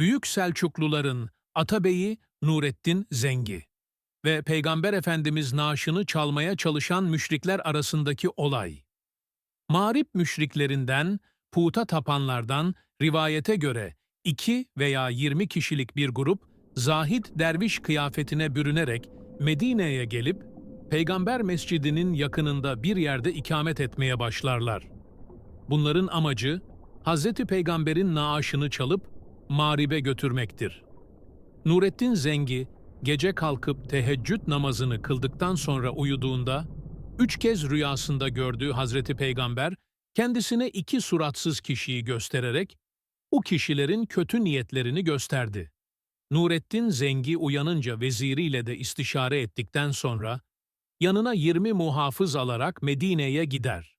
Büyük Selçukluların Atabeyi Nurettin Zengi ve Peygamber Efendimiz naaşını çalmaya çalışan müşrikler arasındaki olay. Mağrip müşriklerinden, puta tapanlardan rivayete göre 2 veya 20 kişilik bir grup zahid derviş kıyafetine bürünerek Medine'ye gelip Peygamber Mescidinin yakınında bir yerde ikamet etmeye başlarlar. Bunların amacı Hz. Peygamber'in naaşını çalıp mağribe götürmektir. Nurettin Zengi gece kalkıp teheccüd namazını kıldıktan sonra uyuduğunda üç kez rüyasında gördüğü Hazreti Peygamber kendisine iki suratsız kişiyi göstererek o kişilerin kötü niyetlerini gösterdi. Nurettin Zengi uyanınca veziriyle de istişare ettikten sonra yanına 20 muhafız alarak Medine'ye gider.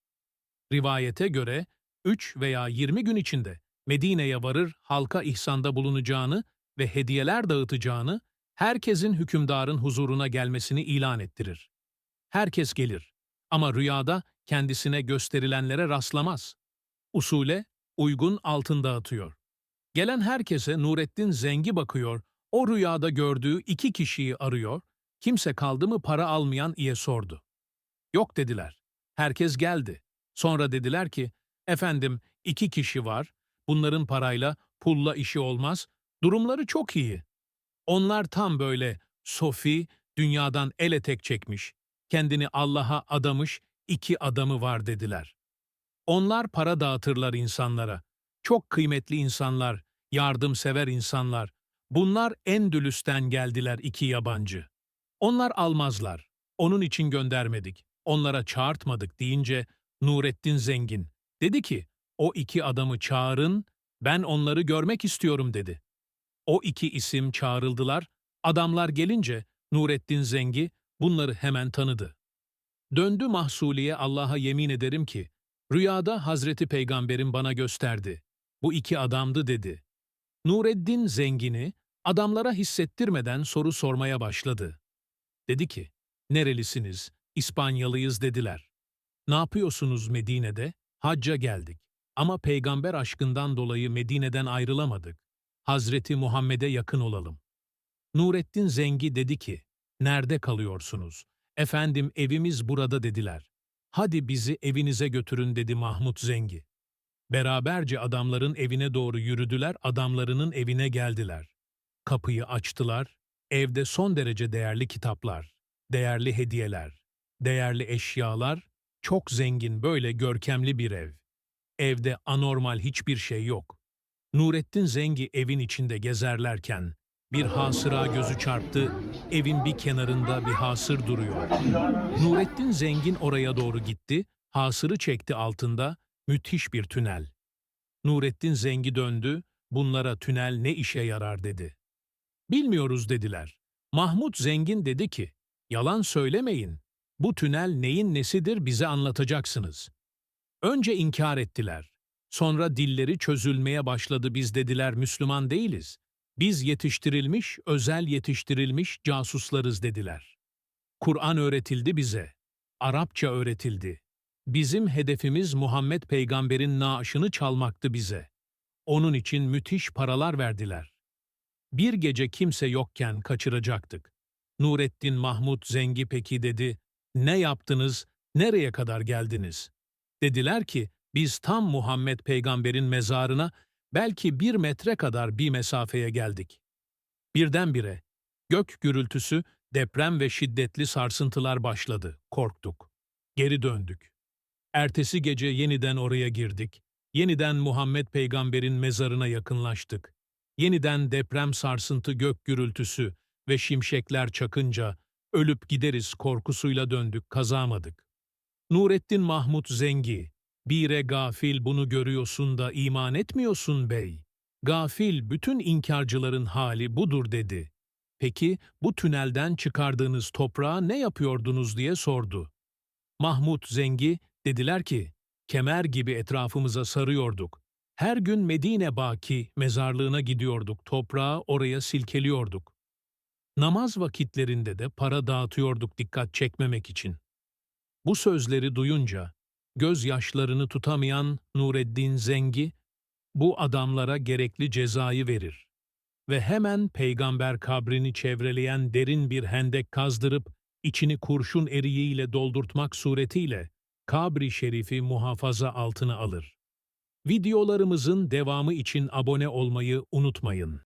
Rivayete göre 3 veya 20 gün içinde Medine'ye varır halka ihsanda bulunacağını ve hediyeler dağıtacağını, herkesin hükümdarın huzuruna gelmesini ilan ettirir. Herkes gelir ama rüyada kendisine gösterilenlere rastlamaz. Usule uygun altın dağıtıyor. Gelen herkese Nurettin Zengi bakıyor, o rüyada gördüğü iki kişiyi arıyor, kimse kaldı mı para almayan diye sordu. Yok dediler. Herkes geldi. Sonra dediler ki, efendim iki kişi var, bunların parayla, pulla işi olmaz, durumları çok iyi. Onlar tam böyle sofi, dünyadan el etek çekmiş, kendini Allah'a adamış iki adamı var dediler. Onlar para dağıtırlar insanlara. Çok kıymetli insanlar, yardımsever insanlar. Bunlar Endülüs'ten geldiler iki yabancı. Onlar almazlar. Onun için göndermedik. Onlara çağırtmadık deyince Nurettin Zengin dedi ki, o iki adamı çağırın, ben onları görmek istiyorum dedi. O iki isim çağrıldılar, adamlar gelince Nurettin Zengi bunları hemen tanıdı. Döndü Mahsuli'ye Allah'a yemin ederim ki, rüyada Hazreti Peygamber'in bana gösterdi. Bu iki adamdı dedi. Nureddin Zengin'i adamlara hissettirmeden soru sormaya başladı. Dedi ki, nerelisiniz, İspanyalıyız dediler. Ne yapıyorsunuz Medine'de? Hacca geldik. Ama peygamber aşkından dolayı Medine'den ayrılamadık. Hazreti Muhammed'e yakın olalım. Nurettin Zengi dedi ki, nerede kalıyorsunuz? Efendim evimiz burada dediler. Hadi bizi evinize götürün dedi Mahmut Zengi. Beraberce adamların evine doğru yürüdüler, adamlarının evine geldiler. Kapıyı açtılar, evde son derece değerli kitaplar, değerli hediyeler, değerli eşyalar, çok zengin böyle görkemli bir ev. Evde anormal hiçbir şey yok. Nurettin Zengi evin içinde gezerlerken bir hasıra gözü çarptı, evin bir kenarında bir hasır duruyor. Nurettin Zengin oraya doğru gitti, hasırı çekti altında, müthiş bir tünel. Nurettin Zengi döndü, bunlara tünel ne işe yarar dedi. Bilmiyoruz dediler. Mahmut Zengin dedi ki, yalan söylemeyin, bu tünel neyin nesidir bize anlatacaksınız. Önce inkar ettiler. Sonra dilleri çözülmeye başladı biz dediler Müslüman değiliz. Biz yetiştirilmiş, özel yetiştirilmiş casuslarız dediler. Kur'an öğretildi bize. Arapça öğretildi. Bizim hedefimiz Muhammed peygamberin naaşını çalmaktı bize. Onun için müthiş paralar verdiler. Bir gece kimse yokken kaçıracaktık. Nurettin Mahmut Zengi peki dedi, ne yaptınız, nereye kadar geldiniz? Dediler ki, biz tam Muhammed peygamberin mezarına belki bir metre kadar bir mesafeye geldik. Birdenbire, gök gürültüsü, deprem ve şiddetli sarsıntılar başladı, korktuk. Geri döndük. Ertesi gece yeniden oraya girdik. Yeniden Muhammed peygamberin mezarına yakınlaştık. Yeniden deprem sarsıntı gök gürültüsü ve şimşekler çakınca ölüp gideriz korkusuyla döndük, kazamadık. Nurettin Mahmut Zengi, bire gafil bunu görüyorsun da iman etmiyorsun bey. Gafil bütün inkarcıların hali budur dedi. Peki bu tünelden çıkardığınız toprağa ne yapıyordunuz diye sordu. Mahmut Zengi dediler ki, kemer gibi etrafımıza sarıyorduk. Her gün Medine Baki mezarlığına gidiyorduk, toprağı oraya silkeliyorduk. Namaz vakitlerinde de para dağıtıyorduk dikkat çekmemek için. Bu sözleri duyunca gözyaşlarını tutamayan Nureddin Zengi, bu adamlara gerekli cezayı verir. ve hemen peygamber kabrini çevreleyen derin bir hendek kazdırıp içini kurşun eriğiyle doldurtmak suretiyle kabri şerifi muhafaza altına alır. Videolarımızın devamı için abone olmayı unutmayın.